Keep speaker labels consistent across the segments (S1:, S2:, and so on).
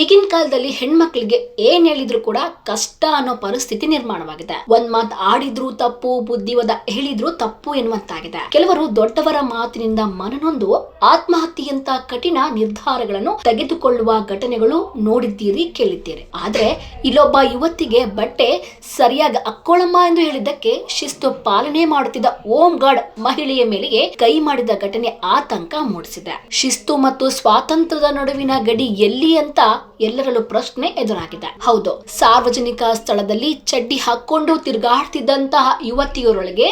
S1: ಈಗಿನ ಕಾಲದಲ್ಲಿ ಹೆಣ್ಮಕ್ಳಿಗೆ ಏನ್ ಹೇಳಿದ್ರು ಕೂಡ ಕಷ್ಟ ಅನ್ನೋ ಪರಿಸ್ಥಿತಿ ನಿರ್ಮಾಣವಾಗಿದೆ. ಒಂದ್ ಮಾತ್ ಆಡಿದ್ರು ತಪ್ಪು, ಬುದ್ಧಿವಾದ ಹೇಳಿದ್ರು ತಪ್ಪು ಎನ್ನುವಂತಾಗಿದೆ. ಕೆಲವರು ದೊಡ್ಡವರ ಮಾತಿನಿಂದ ಮನನೊಂದು ಆತ್ಮಹತ್ಯೆಯಂತ ಕಠಿಣ ನಿರ್ಧಾರಗಳನ್ನು ತೆಗೆದುಕೊಳ್ಳುವ ಘಟನೆಗಳು ನೋಡಿದ್ದೀರಿ, ಕೇಳಿದ್ದೀರಿ. ಆದ್ರೆ ಇಲ್ಲೊಬ್ಬ ಯುವತಿಗೆ ಬಟ್ಟೆ ಸರಿಯಾಗಿ ಅಕ್ಕೋಳಮ್ಮ ಎಂದು ಹೇಳಿದ್ದಕ್ಕೆ ಶಿಸ್ತು ಪಾಲನೆ ಮಾಡುತ್ತಿದ್ದ ಓಂ ಗಾರ್ಡ್ ಮಹಿಳೆಯ ಮೇಲೆಗೆ ಕೈ ಮಾಡಿದ ಘಟನೆ ಆತಂಕ ಮೂಡಿಸಿದೆ. ಶಿಸ್ತು ಮತ್ತು ಸ್ವಾತಂತ್ರ್ಯದ ನಡುವಿನ ಗಡಿ ಎಲ್ಲಿ ಅಂತ ಎಲ್ಲರಲ್ಲೂ ಪ್ರಶ್ನೆ ಎದುರಾಗಿದೆ. ಹೌದು, ಸಾರ್ವಜನಿಕ ಸ್ಥಳದಲ್ಲಿ ಚಡ್ಡಿ ಹಾಕೊಂಡು ತಿರುಗಾಡ್ತಿದ್ದಂತಹ ಯುವತಿಯರೊಳಗೆ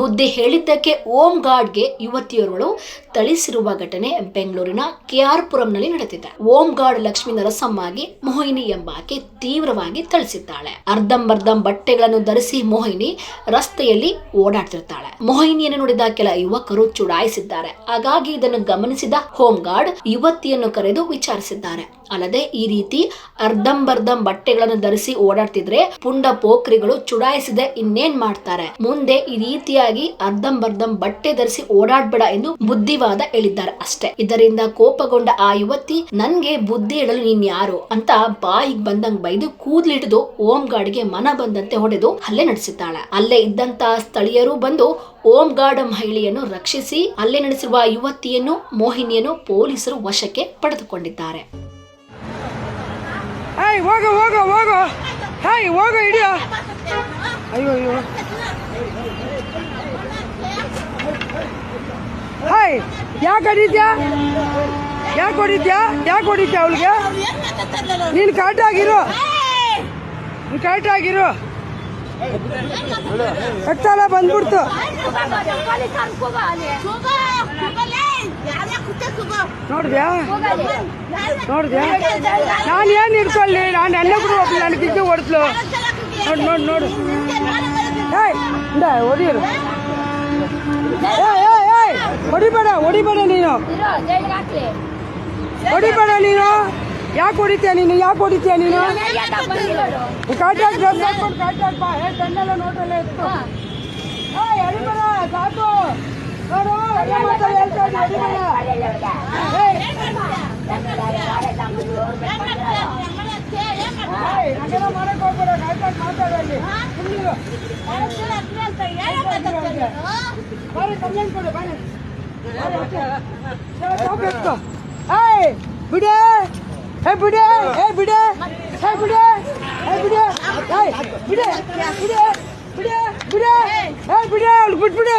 S1: ಬುದ್ಧಿ ಹೇಳಿದ್ದಕ್ಕೆ ಓಂ ಗಾರ್ಡ್ಗೆ ಯುವತಿಯರುಗಳು ಥಳಿಸಿರುವ ಘಟನೆ ಬೆಂಗಳೂರಿನ ಕೆಆರ್ ಪುರಂನಲ್ಲಿ ನಡೆದಿದೆ. ಓಂ ಗಾರ್ಡ್ ಲಕ್ಷ್ಮೀ ನರಸಮ್ಮಾಗಿ ಮೋಹಿನಿ ಎಂಬಾಕೆ ತೀವ್ರವಾಗಿ ಥಳಿಸಿದ್ದಾಳೆ. ಅರ್ಧಂಬರ್ಧಂ ಬಟ್ಟೆಗಳನ್ನು ಧರಿಸಿ ಮೋಹಿನಿ ರಸ್ತೆಯಲ್ಲಿ ಓಡಾಡ್ತಿರ್ತಾಳೆ. ಮೋಹಿನಿಯನ್ನು ನೋಡಿದ ಕೆಲ ಯುವಕರು ಚುಡಾಯಿಸಿದ್ದಾರೆ. ಹಾಗಾಗಿ ಇದನ್ನು ಗಮನಿಸಿದ ಹೋಮ್ ಗಾರ್ಡ್ ಯುವತಿಯನ್ನು ಕರೆದು ವಿಚಾರಿಸಿದ್ದಾರೆ. ಅಲ್ಲದೆ ಈ ರೀತಿ ಅರ್ಧಂಬರ್ಧಂ ಬಟ್ಟೆಗಳನ್ನು ಧರಿಸಿ ಓಡಾಡ್ತಿದ್ರೆ ಪುಂಡ ಪೋಖ್ರಿಗಳು ಚುಡಾಯಿಸಿದೆ, ಇನ್ನೇನ್ ಮಾಡ್ತಾರೆ? ಮುಂದೆ ಈ ರೀತಿಯಾಗಿ ಅರ್ಧಂಬರ್ಧಂ ಬಟ್ಟೆ ಧರಿಸಿ ಓಡಾಡ್ಬೇಡ ಎಂದು ಬುದ್ಧಿವಾದ ಹೇಳಿದ್ದಾರೆ ಅಷ್ಟೇ. ಇದರಿಂದ ಕೋಪಗೊಂಡ ಆ ಯುವತಿ, ನನ್ಗೆ ಬುದ್ಧಿ ಹೇಳಲು ನೀನ್ ಯಾರು ಅಂತ ಬಾಯಿಗೆ ಬಂದಂಗ್ ಬೈದು ಕೂದ್ಲಿಡಿದು ಓಂ ಗಾಡ್ಗೆ ಮನ ಬಂದಂತೆ ಹೊಡೆದು ಹಲ್ಲೆ ನಡೆಸಿದ್ದಾಳೆ. ಅಲ್ಲೇ ಇದ್ದಂತ ಸ್ಥಳೀಯರು ಬಂದು ಓಂ ಗಾರ್ಡ್ ಮಹಿಳೆಯನ್ನು ರಕ್ಷಿಸಿ, ಅಲ್ಲೇ ನಡೆಸಿರುವ ಯುವತಿಯನ್ನು, ಮೋಹಿನಿಯನ್ನು ಪೊಲೀಸರು ವಶಕ್ಕೆ ಪಡೆದುಕೊಂಡಿದ್ದಾರೆ.
S2: ಏಯ್ ಹೋಗ ಹೋಗ ಹೋಗ ಹಾಯ್ ಹೋಗ ಇಡಿಯ ಅಯ್ಯೋ ಅಯ್ಯೋ ಹಾಯ್ ಯಾಕೆ ಹೊಡಿದ್ಯಾ ಯಾಕೆ ಹೊಡಿದ್ಯಾ ಯಾಕೆ ಹೊಡಿದ್ಯಾ ಅವಳಿಗೆ? ನೀನು ಕರೆಕ್ಟಾಗಿರು ನೀನು ಕರೆಕ್ಟ್ ಆಗಿರು. ಕಟ್ಟಾಲ ಬಂದ್ಬಿಡ್ತು. ನೋಡಿದ್ಯಾ ನೋಡಿದ್ಯಾ ನಾನು ಏನು ಇಟ್ಕೊಳ್ಳಿ ನಾನು ನನ್ನ ಕೂಡ ಒಬ್ಬಳು ನನಗೆ ಇದ್ದು ಹೊಡೆದ್ಲು ನೋಡು ನೋಡು ನೋಡು ಏಯ್ ಇಂದ ಹೊಡಿರು ಏಯ್ ಏಯ್ ಏಯ್ ಹೊಡಿಬೇಡ ಹೊಡಿಬೇಡ ನೀನು ಹೊಡಿಬೇಡ ನೀನು ಯಾಕೆ ಹೊಡಿತೀಯ ನೀನು ಯಾಕೆ ಹೊಡಿತೀಯ ನೀನು ಕಾಟಾಕ್ ಡ್ರೆಸ್ ಹಾಕ್ಕೊಂಡು ಕಾಟಾಕ್ ಬಾ ಏ ಕಣ್ಣೆಲ್ಲ ನೋಟಲ್ಲ ಎತ್ತು ಬಿಡೆ ಏ ಬಿಡೆ ಏ ಬಿಡೆ ಏ ಬಿಡೆ ಏ ಬಿಡೆ ಏಯ್ ಬಿಡೆ ಬಿಡೆ ಬಿಡೆ ಬಿಡೆ ಏ ಬಿಡೆ ಅವ್ಳು ಬಿಟ್ಬಿಡು